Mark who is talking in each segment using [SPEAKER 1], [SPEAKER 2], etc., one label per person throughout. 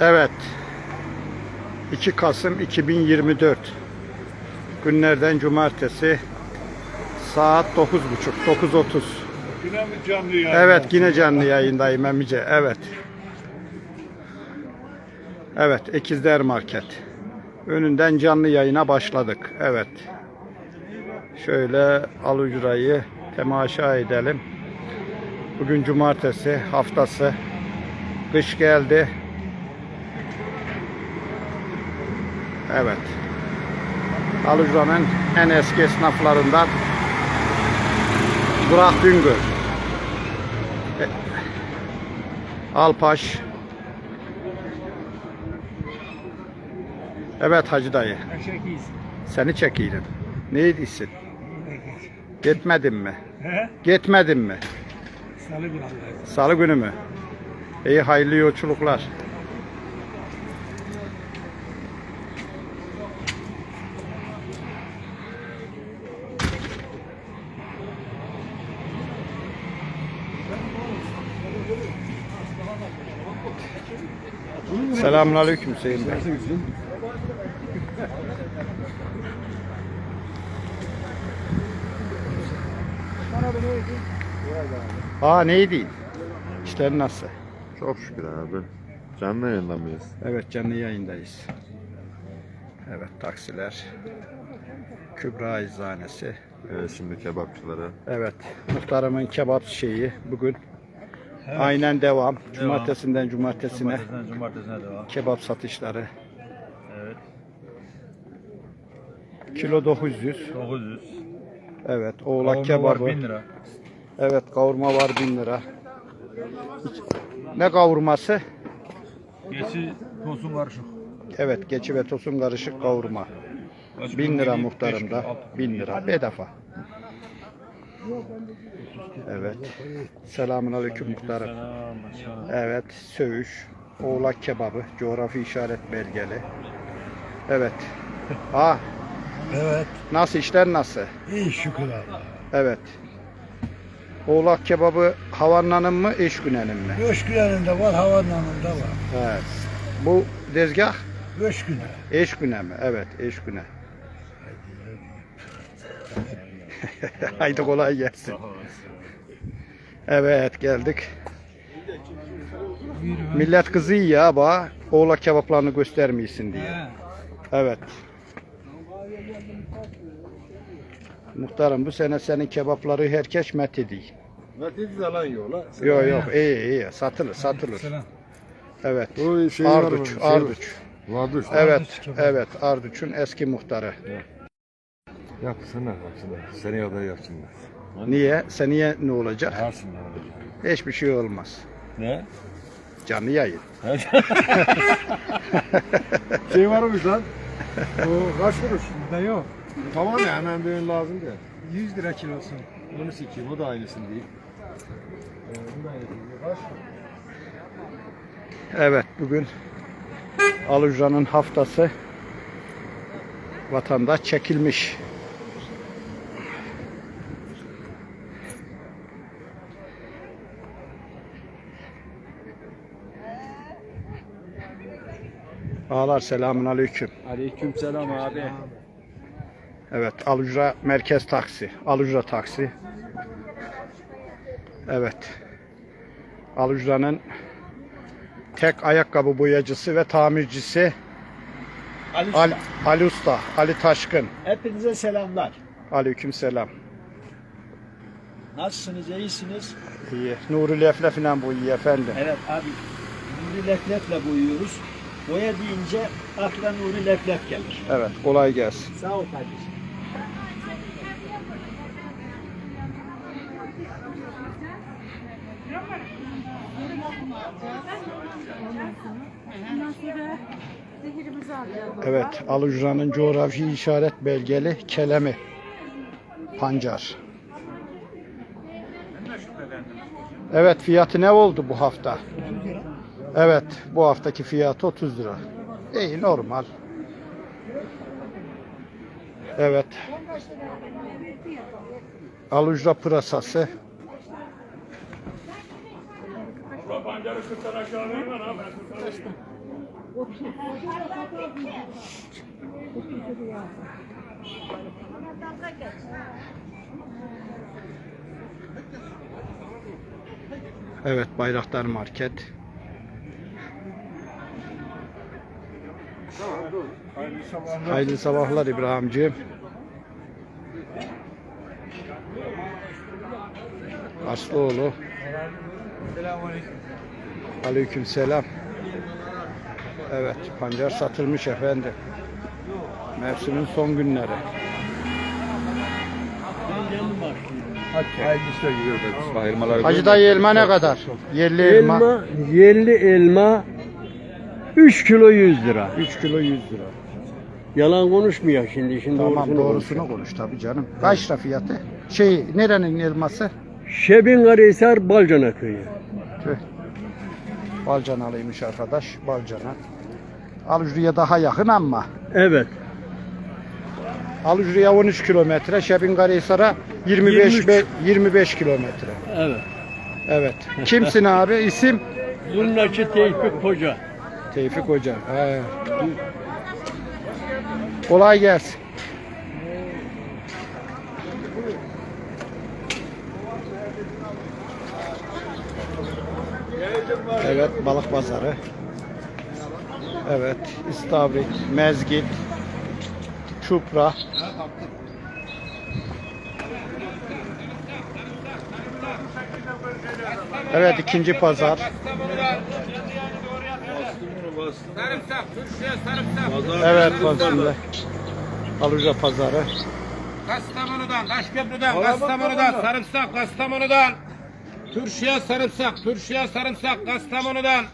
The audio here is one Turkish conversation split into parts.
[SPEAKER 1] Evet. 2 Kasım 2024 günlerden cumartesi saat 9.30 9.30
[SPEAKER 2] Yine mi canlı yayın?
[SPEAKER 1] Evet yine canlı yayındayım emice evet. Evet Ekizler Market. Önünden canlı yayına başladık evet. Şöyle alucurayı temaşa edelim Bugün cumartesi haftası Kış geldi Evet Alucura'nın en eski esnaflarından Burak Düngör Alpaş. Evet Hacı dayı. Seni çekeyim. Neydisin? Gitmedin mi?
[SPEAKER 2] He?
[SPEAKER 1] Gitmedin mi?
[SPEAKER 2] Salı günü.
[SPEAKER 1] Salı günü mü? İyi hayırlı yolculuklar. Selamünaleyküm Hüseyin Bey. Aa neydi? İşler nasıl?
[SPEAKER 3] Çok şükür abi. Canlı yayında mıyız?
[SPEAKER 1] Evet canlı yayındayız. Evet taksiler. Kübra Eczanesi.
[SPEAKER 3] Evet şimdi kebapçılara.
[SPEAKER 1] Evet muhtarımın kebap şeyi bugün. Aynen devam. Cumartesinden cumartesine
[SPEAKER 2] Cumartesinden cumartesine devam.
[SPEAKER 1] kebap satışları.
[SPEAKER 2] Evet.
[SPEAKER 1] Kilo 900.
[SPEAKER 2] 900.
[SPEAKER 1] Evet oğlak
[SPEAKER 2] Kavurma
[SPEAKER 1] kebabı.
[SPEAKER 2] var 1000 lira.
[SPEAKER 1] Evet kavurma var 1000 lira. Ne kavurması?
[SPEAKER 2] Geçi tosun karışık.
[SPEAKER 1] Evet geçi ve tosun karışık kavurma.
[SPEAKER 2] Kaç
[SPEAKER 1] 1000
[SPEAKER 2] gün
[SPEAKER 1] lira
[SPEAKER 2] geliyor?
[SPEAKER 1] muhtarım
[SPEAKER 2] Beş
[SPEAKER 1] da.
[SPEAKER 2] gün, altı
[SPEAKER 1] 1000 lira bedava. Evet. Selamun aleyküm muhtarım. Evet, söğüş, oğlak kebabı, coğrafi işaret belgeli. Evet. Ha,
[SPEAKER 4] Evet,
[SPEAKER 1] nasıl işler nasıl?
[SPEAKER 4] iyi şükür Allah'a.
[SPEAKER 1] Evet. Oğlak kebabı Havanna'nın mı, Eşgüne'nin mi?
[SPEAKER 4] Göçgülen'in de var, Havana'nın da var.
[SPEAKER 1] Evet. Bu dezgah
[SPEAKER 4] Göçgüne.
[SPEAKER 1] Eşgüne mi? Evet, Eşgüne. Haydi kolay gelsin. Evet, geldik. Millet kızı ya ba, oğlak kebaplarını göstermeyesin diye. Evet. Muhtarım bu sene senin kebapları herkes met ediyor.
[SPEAKER 3] Netice yalan yola.
[SPEAKER 1] Yok yok iyi iyi satılır satılır.
[SPEAKER 2] Selam.
[SPEAKER 1] Evet.
[SPEAKER 3] Bu şey var
[SPEAKER 1] Arduç?
[SPEAKER 3] Şey
[SPEAKER 1] Arduç.
[SPEAKER 3] Vardı işte.
[SPEAKER 1] Evet, evet Arduç'un eski muhtarı.
[SPEAKER 3] Yapsınlar yapsınlar. Seneye kadar yapsınlar.
[SPEAKER 1] Niye? Seneye ne olacak?
[SPEAKER 3] Yapsınlar.
[SPEAKER 1] Hiçbir şey olmaz.
[SPEAKER 3] Ne?
[SPEAKER 1] Canlı yayın.
[SPEAKER 3] Şey var mı lan? O kaç kuruş?
[SPEAKER 2] Da yok.
[SPEAKER 3] Tamam ya hemen bir lazım diye.
[SPEAKER 2] 100 lira kilosu.
[SPEAKER 3] Bunu sikeyim o da aynısını değil. Ee, bu da aynısını. Kaç?
[SPEAKER 1] Evet bugün Alucra'nın haftası vatandaş çekilmiş. Ağlar selamun aleyküm.
[SPEAKER 2] Aleyküm selam abi.
[SPEAKER 1] Evet, Alucra merkez taksi. Alucra taksi. Evet. Alucra'nın tek ayakkabı boyacısı ve tamircisi
[SPEAKER 5] Ali,
[SPEAKER 1] Ali, Ali Usta, Ali Taşkın.
[SPEAKER 5] hepinize selamlar.
[SPEAKER 1] Aleyküm selam.
[SPEAKER 5] Nasılsınız, iyisiniz?
[SPEAKER 1] İyi. Nuri Leflef ile bu iyi efendim.
[SPEAKER 5] Evet abi, Nuri Leflef'le boyuyoruz. Boya deyince akla Nuri Leflef gelir.
[SPEAKER 1] Evet, kolay gelsin.
[SPEAKER 5] Sağ ol kardeşim.
[SPEAKER 6] Ondan sonra zehirimizi alacağız.
[SPEAKER 1] Evet, Alucra'nın coğrafi işaret belgeli kelemi. Pancar. Evet, fiyatı ne oldu bu hafta? Evet, bu haftaki fiyatı 30 lira. İyi, normal. Evet. Alucra pırasası. Evet Bayraktar Market. Hayırlı sabahlar İbrahimciğim. Aslıoğlu. Aleyküm selam. Evet, pancar satılmış efendim. Mevsimin son günleri.
[SPEAKER 3] Hayırlı işler gidiyor be. Bayırmalar.
[SPEAKER 1] Hacı dayı elma ne kadar? Yerli elma,
[SPEAKER 7] Elma, yerli elma 3 kilo 100 lira.
[SPEAKER 1] 3 kilo 100 lira.
[SPEAKER 7] Yalan konuşmuyor şimdi. Şimdi
[SPEAKER 1] Tamam
[SPEAKER 7] doğrusunu
[SPEAKER 1] konuş tabii canım. Kaç lira fiyatı? Şey nerenin elması?
[SPEAKER 7] Şebin Karahisar Balcana köyü.
[SPEAKER 1] Tüh. Balcanalıymış arkadaş. Balcana. Alucru'ya daha yakın ama.
[SPEAKER 7] Evet.
[SPEAKER 1] Alucru'ya 13 kilometre. Şebin Karahisar'a 25
[SPEAKER 7] 23.
[SPEAKER 1] be- 25 kilometre.
[SPEAKER 7] Evet.
[SPEAKER 1] Evet. Kimsin abi? İsim?
[SPEAKER 7] Zurnacı Tevfik Hoca.
[SPEAKER 1] Tevfik Hoca. He. Kolay gelsin. Evet, balık pazarı. Evet, istavrit, mezgit, çupra. Evet, ikinci pazar. Evet, fasulye. Aluca pazarı.
[SPEAKER 8] Kastamonu'dan, Taşköprü'den, Kastamonu'dan, sarımsak, Kastamonu'dan. Turşuya sarımsak, turşuya sarımsak, Kastamonu'dan.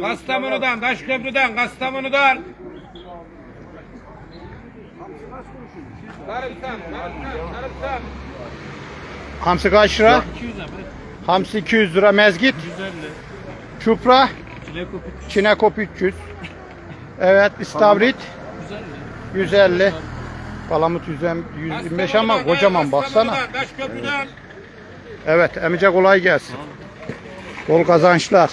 [SPEAKER 8] Kastamonu'dan, Taşköprü'den, Kastamonu'dan. Sarımsak, sarımsak, sarımsak.
[SPEAKER 1] Hamsi kaç lira? Hamsi 200 lira. Mezgit? 150. Çupra? Çinekop 300. Evet, istavrit? 150. Palamut 125 ama kocaman baksana. Evet, emice kolay gelsin. Bol kazançlar.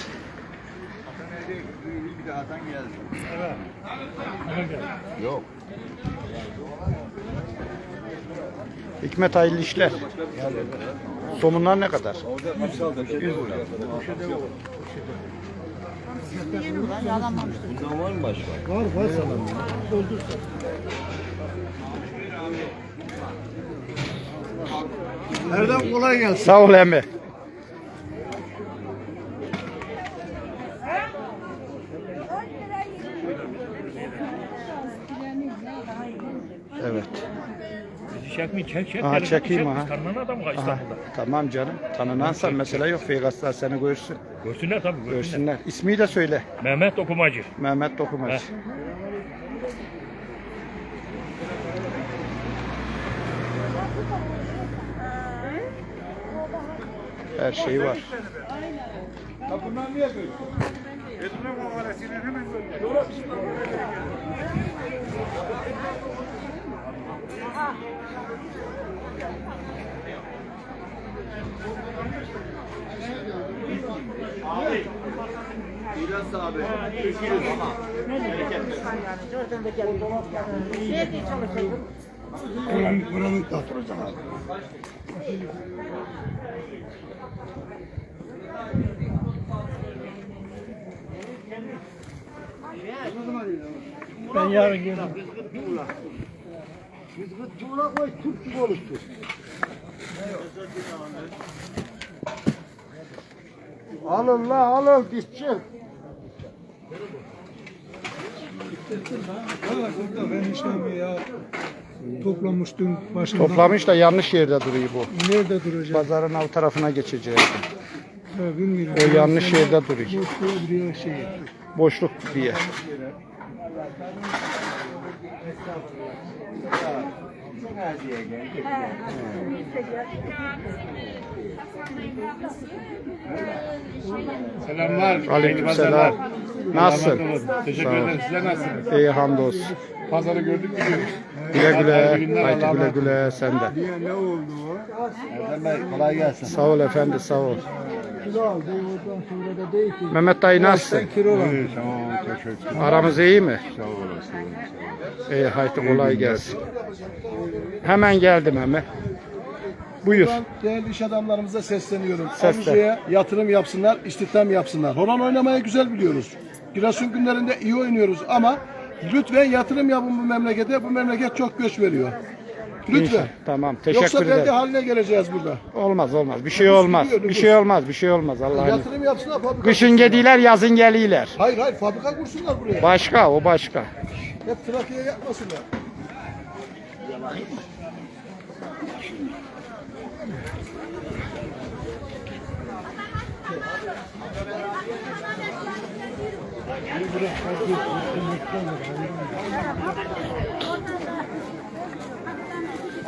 [SPEAKER 3] Yok.
[SPEAKER 1] Hikmet hayırlı işler. Somunlar ne kadar?
[SPEAKER 3] Bundan var mı başka?
[SPEAKER 4] Erdem kolay gelsin.
[SPEAKER 1] Sağ ol emmi.
[SPEAKER 2] Çek mi çek çek.
[SPEAKER 1] Aha çekeyim aha.
[SPEAKER 2] Tanınan adam
[SPEAKER 1] Aha,
[SPEAKER 2] İstanbul'da?
[SPEAKER 1] tamam canım. Tanınansan mesele yok. Vegaslar seni görsün.
[SPEAKER 2] Görsünler tabii görsünler.
[SPEAKER 1] Görsünler. İsmi de söyle.
[SPEAKER 2] Mehmet Okumacı.
[SPEAKER 1] Mehmet Dokumacı.
[SPEAKER 2] Heh.
[SPEAKER 1] Her şey var.
[SPEAKER 2] Ben yarın gelirim.
[SPEAKER 4] Alın la alın dişçi.
[SPEAKER 9] Ben işlemi ya toplamıştım başından.
[SPEAKER 1] Toplamış da yanlış yerde duruyor bu.
[SPEAKER 9] Nerede duracak?
[SPEAKER 1] Pazarın alt tarafına geçeceği.
[SPEAKER 9] Ha, bilmiyorum.
[SPEAKER 1] O yanlış yerde duruyor.
[SPEAKER 9] Boş bir şey.
[SPEAKER 1] Boşluk Yeah. Diye.
[SPEAKER 8] Selamlar.
[SPEAKER 1] Aleykümselam. Nasılsın?
[SPEAKER 8] Teşekkür
[SPEAKER 1] Sağ
[SPEAKER 8] ederim. Size nasılsınız?
[SPEAKER 1] İyi hamdolsun.
[SPEAKER 8] Pazarı gördük gidiyoruz.
[SPEAKER 1] Güle güle. Haydi güle güle sen de.
[SPEAKER 4] Ne oldu o?
[SPEAKER 3] Erdem Bey kolay gelsin.
[SPEAKER 1] Sağ ol efendi sağ ol.
[SPEAKER 9] Kilo aldı. Oradan sonra da değil ki.
[SPEAKER 1] Mehmet dayı nasılsın?
[SPEAKER 9] Kilo.
[SPEAKER 3] Sağ ol, teşekkür
[SPEAKER 1] Aramız iyi mi?
[SPEAKER 3] Sağ olasın.
[SPEAKER 1] İyi haydi kolay gelsin. Hemen geldim hemen. Buyur.
[SPEAKER 3] Buradan değerli iş adamlarımıza sesleniyorum.
[SPEAKER 1] Seslen.
[SPEAKER 3] Avucuya yatırım yapsınlar, istihdam yapsınlar. Horon oynamayı güzel biliyoruz. Giresun günlerinde iyi oynuyoruz ama lütfen yatırım yapın bu memlekete. Bu memleket çok göç veriyor. Lütfen.
[SPEAKER 1] İnşallah. Tamam teşekkür
[SPEAKER 3] Yoksa
[SPEAKER 1] ederim.
[SPEAKER 3] haline geleceğiz burada.
[SPEAKER 1] Olmaz olmaz. Bir şey olmaz. Bir şey olmaz. Bir şey olmaz Allah'ın.
[SPEAKER 3] Yatırım yapsınlar fabrika.
[SPEAKER 1] Kışın gediler yazın geliler.
[SPEAKER 3] Hayır hayır fabrika kursunlar buraya.
[SPEAKER 1] Başka o başka.
[SPEAKER 3] Hep trafiğe yapmasınlar.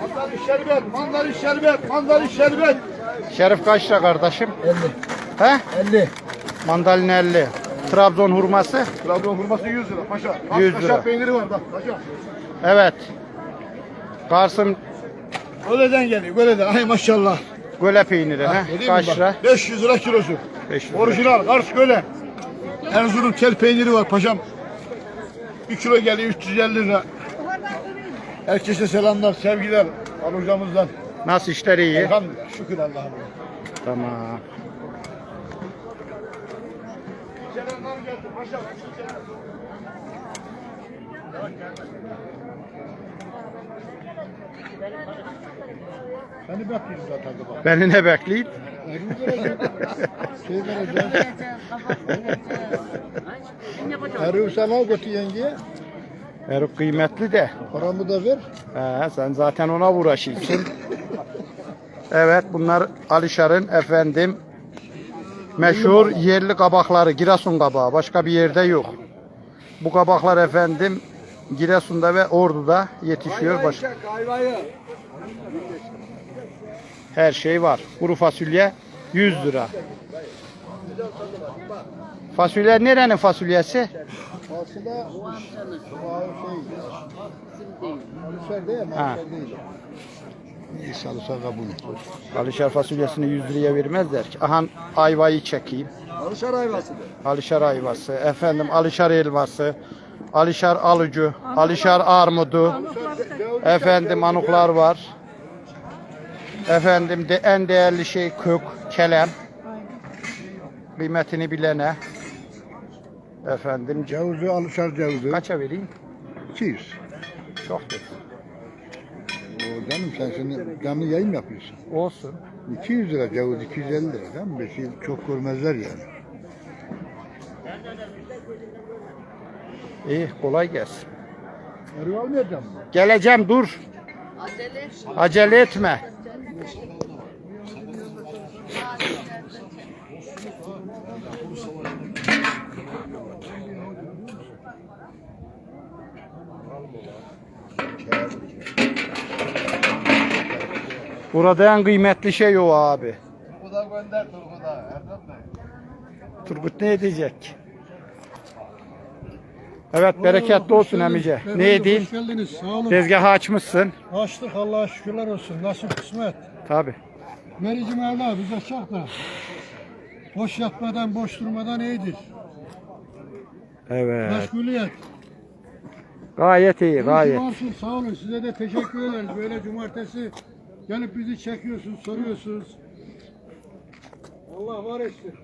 [SPEAKER 4] Mandalin şerbet, mandalin şerbet, mandalin şerbet.
[SPEAKER 1] Şerif kaç lira kardeşim? 50. He?
[SPEAKER 4] 50.
[SPEAKER 1] Mandalina 50. Trabzon hurması?
[SPEAKER 4] Trabzon hurması 100 lira paşa.
[SPEAKER 1] 100 lira.
[SPEAKER 4] Kaşar peyniri var bak paşa.
[SPEAKER 1] Evet. Karsım
[SPEAKER 4] Göle'den geliyor, Göle'den. Ay maşallah.
[SPEAKER 1] göle peyniri. he?
[SPEAKER 4] Mi
[SPEAKER 1] Kaç lira?
[SPEAKER 4] 500 lira kilosu.
[SPEAKER 1] 500 lira.
[SPEAKER 4] Orijinal Kars Göle. Erzurum tel peyniri var paşam. 1 kilo geliyor 350 lira. Herkese selamlar, sevgiler. Al hocamızdan.
[SPEAKER 1] Nasıl işler iyi?
[SPEAKER 4] Elhamdülillah, şükür Allah'a.
[SPEAKER 1] Tamam.
[SPEAKER 4] Selamlar geldi paşam. Seni bekliyoruz zaten baba.
[SPEAKER 1] Beni ne bekleyip?
[SPEAKER 4] Şey vereceğim. Arıyor sana götü yengeye.
[SPEAKER 1] Eruk kıymetli de.
[SPEAKER 4] Paramı da ver.
[SPEAKER 1] He, sen zaten ona uğraşıyorsun. evet bunlar Alişar'ın efendim meşhur yerli kabakları Giresun kabağı. Başka bir yerde yok. Bu kabaklar efendim Giresun'da ve Ordu'da yetişiyor. Baş... Her şey var. Kuru fasulye 100 lira. Fasulye nerenin fasulyesi?
[SPEAKER 4] Aslında şey, değil?
[SPEAKER 1] Ha. Alişar fasulyesini 100 liraya vermezler ki. Aha ayvayı çekeyim.
[SPEAKER 3] Alışar ayvasıdır.
[SPEAKER 1] Alişar ayvası, efendim Alişar elması, Alişar alucu, Alişar armudu, efendim anuklar var. Efendim de en değerli şey kök, kelem. Kıymetini bilene. Efendim
[SPEAKER 4] Cevizi alışar cevizi.
[SPEAKER 1] kaça vereyim?
[SPEAKER 4] 200.
[SPEAKER 1] Çok değil.
[SPEAKER 4] O canım sen şimdi canlı yayın yapıyorsun.
[SPEAKER 1] Olsun.
[SPEAKER 4] 200 lira ceviz 250 lira değil mi? Bir şey çok görmezler yani.
[SPEAKER 1] İyi kolay gelsin.
[SPEAKER 4] Arı almayacağım mı?
[SPEAKER 1] Geleceğim dur. Acele etme. Burada en kıymetli şey o abi.
[SPEAKER 3] Turguda gönder Bey.
[SPEAKER 1] Turgut ne edecek? Evet bereketli olsun emice. Ne edeyim?
[SPEAKER 9] Hoş geldiniz. Sağ olun.
[SPEAKER 1] Tezgahı açmışsın.
[SPEAKER 9] Açtık Allah'a şükürler olsun. Nasip kısmet.
[SPEAKER 1] Tabi.
[SPEAKER 9] Merici Mevla bize çak da. Boş yatmadan, boş durmadan iyidir.
[SPEAKER 1] Evet.
[SPEAKER 9] Meşguliyet.
[SPEAKER 1] Gayet iyi, gayet.
[SPEAKER 9] varsın, Sağ olun. Size de teşekkür ederiz. Böyle cumartesi gelip bizi çekiyorsunuz, soruyorsunuz. Allah var etsin.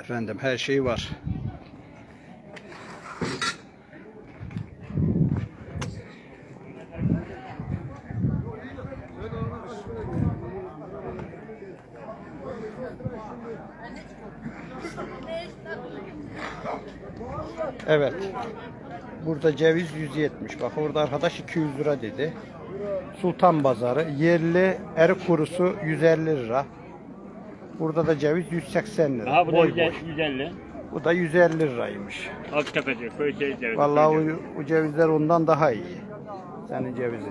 [SPEAKER 1] Efendim her şey var. Evet. Burada ceviz 170. Bak orada arkadaş 200 lira dedi. Sultan Pazarı yerli erik kurusu 150 lira. Burada da ceviz 180 lira.
[SPEAKER 2] Aha bu da
[SPEAKER 1] Boy boy.
[SPEAKER 2] 150.
[SPEAKER 1] Bu da 150 liraymış.
[SPEAKER 2] Aktepe'de, köy cevizi.
[SPEAKER 1] Vallahi o, o cevizler ondan daha iyi. Senin cevizi.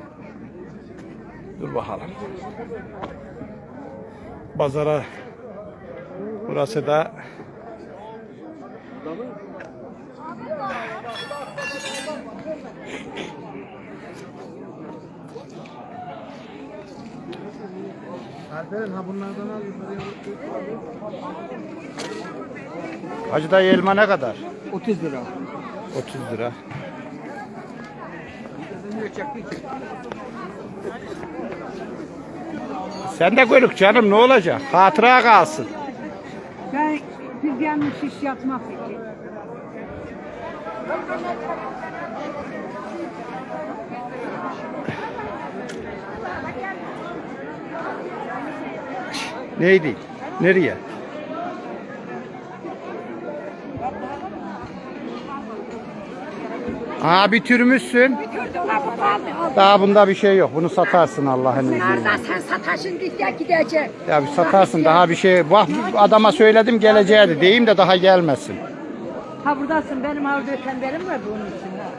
[SPEAKER 1] Dur bakalım. Pazara burası da Hacı dayı elma ne kadar?
[SPEAKER 7] 30 lira.
[SPEAKER 1] 30 lira. Sen de görük canım ne olacak? Hatıra kalsın.
[SPEAKER 6] Ben bir yanlış iş yapmak için.
[SPEAKER 1] Neydi? Nereye? Aa bitirmişsin. Daha bunda bir şey yok. Bunu satarsın Allah'ın izniyle.
[SPEAKER 6] Sen sataşın diye gidecek.
[SPEAKER 1] Ya bir satarsın daha bir şey. Bak adama söyledim geleceğiydi. Deyim de daha gelmesin.
[SPEAKER 6] Ha buradasın benim orada ötenlerim var bunun için. ha.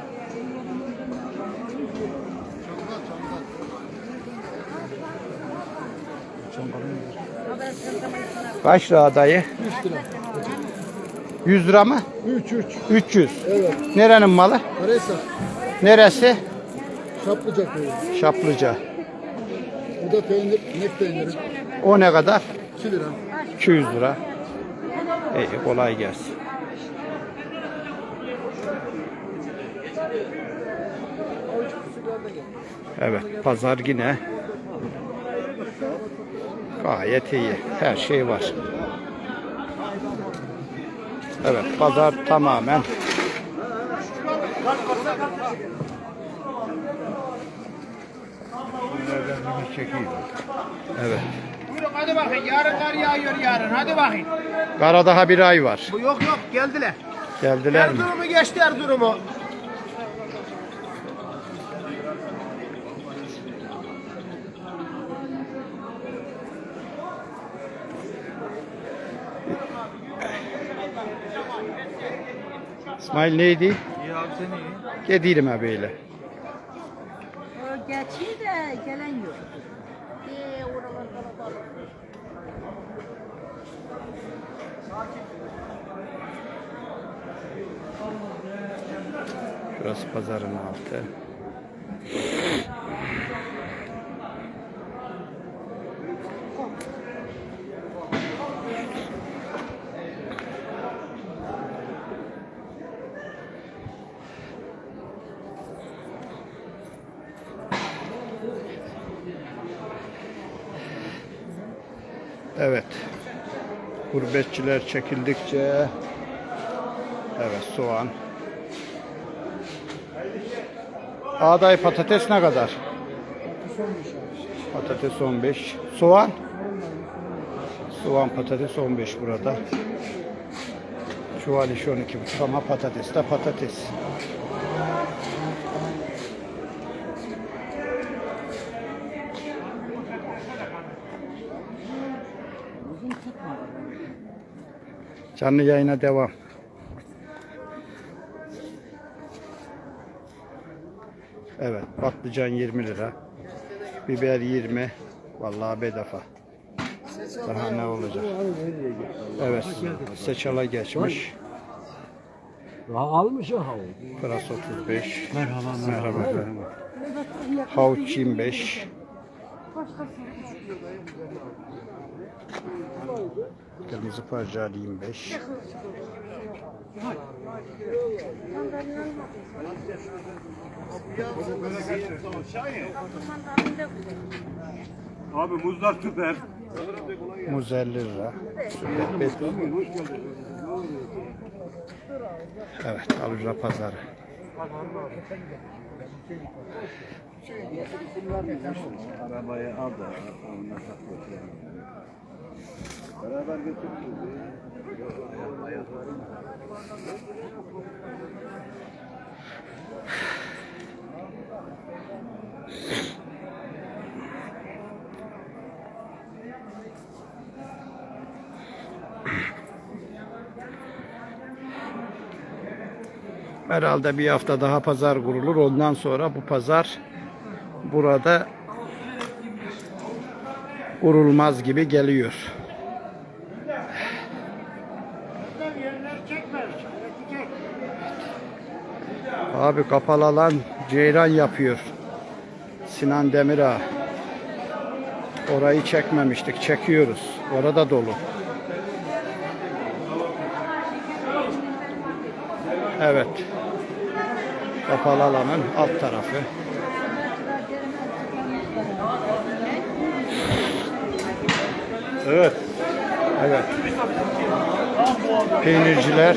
[SPEAKER 1] Kaç lira dayı?
[SPEAKER 3] 3 lira.
[SPEAKER 1] 100 lira mı?
[SPEAKER 3] 3 3.
[SPEAKER 1] 300. Nerenin malı?
[SPEAKER 3] Karaysa.
[SPEAKER 1] Neresi?
[SPEAKER 3] Şaplıca köyü.
[SPEAKER 1] Şaplıca.
[SPEAKER 3] Bu da peynir, inek peyniri.
[SPEAKER 1] O ne kadar?
[SPEAKER 3] 2 lira.
[SPEAKER 1] 200 lira. İyi kolay gelsin. Evet pazar yine gayet iyi. Her şey var. Evet pazar tamamen Evet.
[SPEAKER 10] Hadi bakayım yarın kar yağıyor yarın hadi bakayım.
[SPEAKER 1] Kara daha bir ay var.
[SPEAKER 10] Bu yok yok geldiler.
[SPEAKER 1] Geldiler mi?
[SPEAKER 10] Erzurum'u geçti Erzurum'u.
[SPEAKER 1] İsmail neydi? İyi abi sen iyi. Gedirim abiyle.
[SPEAKER 6] O geçiyor de gelen yok. Ee, oralar kalabalık.
[SPEAKER 1] Şurası pazarın altı. Evet. Gurbetçiler çekildikçe Evet soğan. Ağday patates ne kadar? Patates 15. Soğan? Soğan patates 15 burada. Çuval iş 12,5 ama patates de patates. Canlı yayına devam. Evet, patlıcan 20 lira. Biber 20. Vallahi bedava. Daha ne olacak? Evet, seçala geçmiş.
[SPEAKER 7] Almış o havu.
[SPEAKER 1] Pıras 35. Merhaba, merhaba. merhaba. Havuç 25. Kırmızı parçalı 25.
[SPEAKER 2] Abi muzlar süper.
[SPEAKER 1] Muz 50 lira. Evet, Aluca Pazarı.
[SPEAKER 4] Arabayı al da onunla Beraber götürürüz.
[SPEAKER 1] Herhalde bir hafta daha pazar kurulur. Ondan sonra bu pazar burada kurulmaz gibi geliyor. Abi kapalı alan ceyran yapıyor. Sinan Demirağ. Orayı çekmemiştik. Çekiyoruz. Orada dolu. Evet. Kapalı alanın alt tarafı.
[SPEAKER 4] Evet.
[SPEAKER 1] Evet. Peynirciler.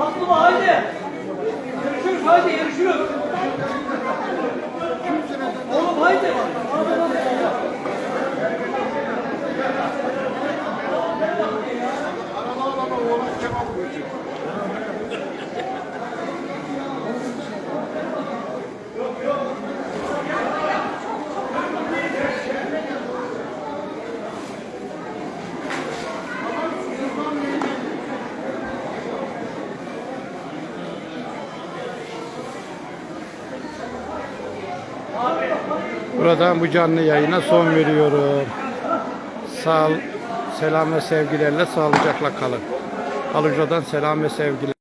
[SPEAKER 5] Aklıma haydi. Yarışıyoruz haydi yarışıyoruz.
[SPEAKER 1] Buradan bu canlı yayına son veriyorum. Sağ selam ve sevgilerle sağlıcakla kalın. Aluca'dan selam ve sevgiler.